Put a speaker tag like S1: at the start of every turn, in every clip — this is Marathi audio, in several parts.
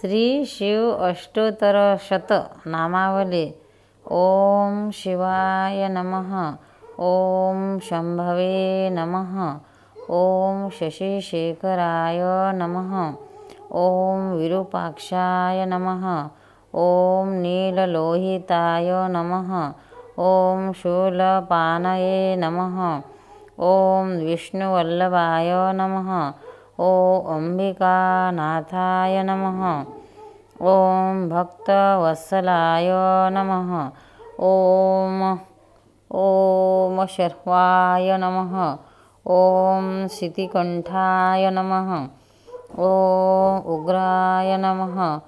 S1: श्री शिव अष्टोत्तरशत नामावली. ओम शिवाय नमः. ओम शंभवे नमः. ओम शशिशेखराय नमः. ओम विरूपाक्षाय नमः. ओम नीललोहिताय नमः. ओम शूलपानये नमः. ओम विष्णुवल्लभाय नमः. ओ अंबिकानाथाय नमः। ॐ भक्तवत्सलाय नमः। ॐ ॐ शर्वाय नमः। ॐ शितिकण्ठाय नमः। ॐ उग्राय नमः।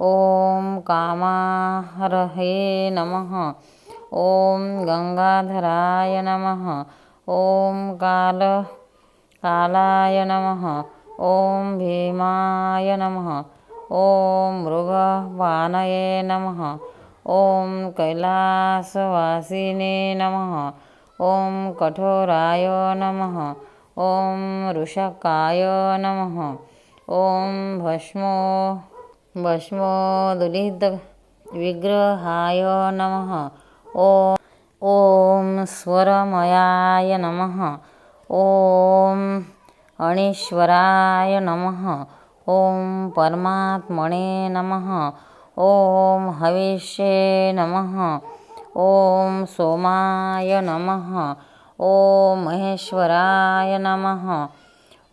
S1: ॐ कामाहरहे नमः। ॐ गङ्गाधराय नमः। ॐ काल कालाय नमः। ॐ भीमाय नमः। ॐ मृगवानये नमः। ॐ कैलासवासिने नमः। ॐ कठोराय नमः। ॐ ऋषकाय नमः। ॐ भस्मो भस्मोदुलितविग्रहाय नमः। ॐ ॐ स्वरमयाय नमः। ओम अणीश्वराय नमः। ओम परमात्मने नमः। ओम हविष्ये नमः। ओम सोमाय नमः। ओम महेश्वराय नमः।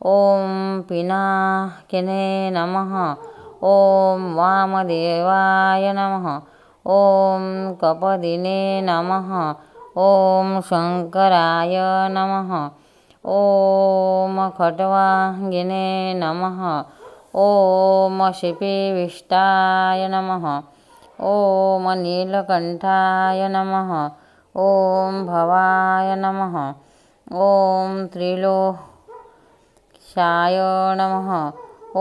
S1: ओम पिनाकिने नमः। ओम वामदेवाय नमः। ओम कपदिने नमः। ओम शंकराय नमः। ओम खट्वांगिने नमः ओम शिपिविष्टाय नमः ओम नीलकंठाय नमः ओम भवाय नमः ओम त्रिलोक्याय नमः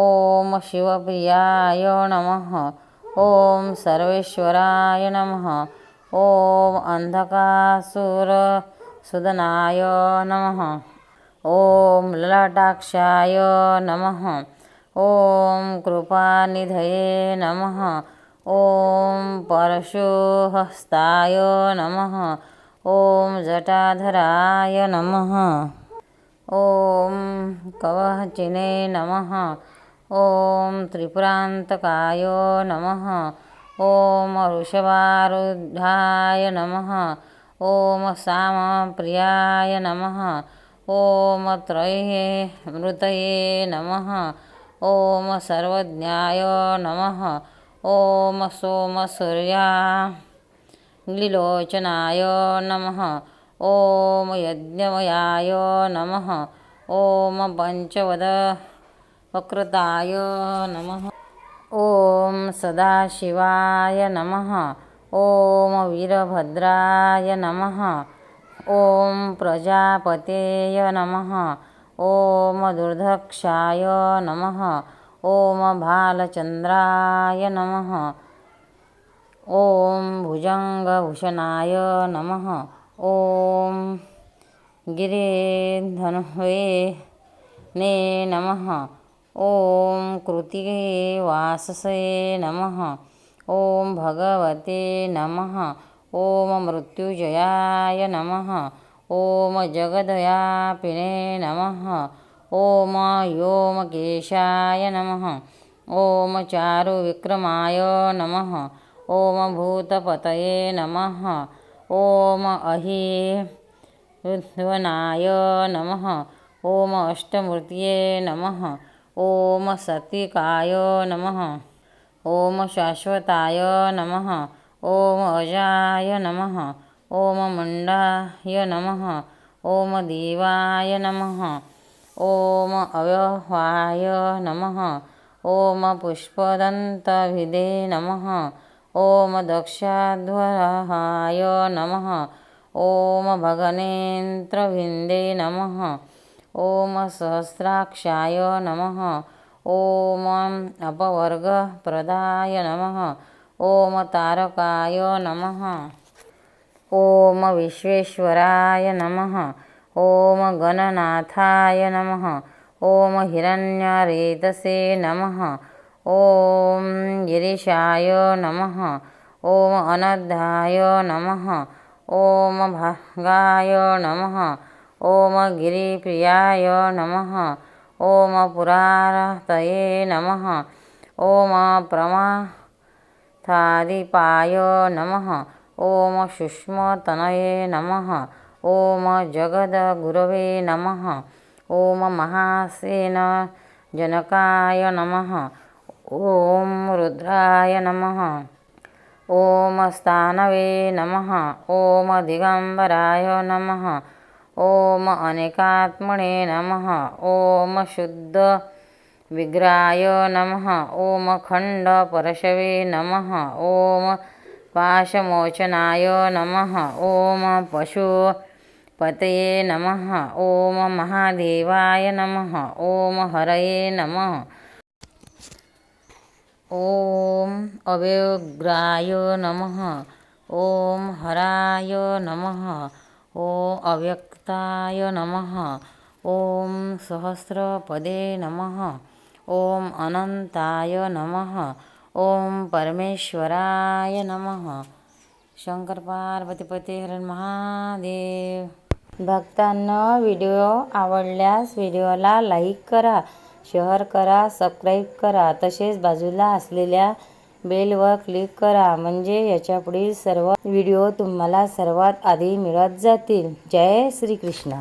S1: ओम शिवप्रियाय नमः ओम सर्वेश्वराय नमः ओम अंधकासुरसुदनाय नमः ओम ललाटाक्षाय नमः। ओम कृपानिधये नमः। ओम परशुहस्ताय नमः। ओम जटाधराय नमः। ओम कवचिने नमः। ओम त्रिपुरान्तकाय नमः। ओम वृषभारूढाय नमः। ओम सामप्रियाय नमः। ॐ त्रये मृतये नमः। ॐ सर्वज्ञाय नमः। ॐ सोमसूर्या लीलोचनाय नमः। ॐ यज्ञमयाय नमः। ॐ पञ्चवद वक्रताय नमः। ॐ सदाशिवाय नमः। ॐ वीरभद्राय नमः। ॐ प्रजापतेय नमः। ॐ दुर्धक्षाय नमः। ॐ भालचन्द्राय नमः। ॐ भुजङ्गभूषणाय नमः। ॐ गिरिधन्वे ने नमः। ओम कृतिवाससे नमः। ॐ भगवते नमः। ओम मृत्युजयाय नमः। ओम जगदयापिने नमः। ओम केशाय नमः। ओम चारुविक्रमाय नमः। ओम भूतपतये नमः। ओम अहिवनाय नमः। ओम अष्टमूर्तये नमः। ओम सतिकाय नमः। ओम शाश्वताय नमः। ओम अजाय नमः। ओम मुण्डाय नमः। ओम देवाय नमः। ओम अव्यवाय नमः। ओम पुष्पदन्तभिदे नमः। ओम दक्षाध्वराय नमः। ओम भगनेन्द्रभिन्दे नमः। ओम सहस्राक्षाय नमः। ओम अपवर्गप्रदाय नमः। ओम तारकाय नमः। ओम विश्वेश्वराय नमः। ओम गणनाथाय नमः। ओम हिरण्यरेतसे नमः। ॐ गिरीशाय नमः। ॐ अनद्धाय नमः। ॐ भागाय नमः। ॐ गिरिप्रियाय नमः। ॐ पुरारतये नमः। ॐ प्रमाथादिपाय नमः। ॐ सुष्मतनये नमः। ॐ जगद्गुरवे नमः। ॐ महासेन जनकाय नमः। ॐ रुद्राय नमः। ॐ स्थानवे नमः। ॐ दिगंबराय नमः। ॐ अनेकात्मने नमः। ॐ शुद्ध विग्राय नमः। ॐ खण्डपरशवे नमः। ॐ पाशमोचनाय नमः। ॐ पशुपतये नमः। ॐ महादेवाय नमः। ॐ हरये नमः। ॐ अव्यग्राय नमः। ॐ हराय नमः। ॐ अव्यक्ताय नमः। ॐ सहस्रपदे नमः ॐ अनंताय नमः। ॐ परमेश्वराय नमः। शंकर पार्वतीपती हरण महादेव भक्तांना व्हिडिओ आवडल्यास व्हिडिओला लाईक करा शेअर करा सबस्क्राईब करा. तसेच बाजूला असलेल्या बेलवर क्लिक करा म्हणजे याच्या पुढील सर्व व्हिडिओ तुम्हाला सर्वात आधी मिळत जातील. जय श्रीकृष्ण.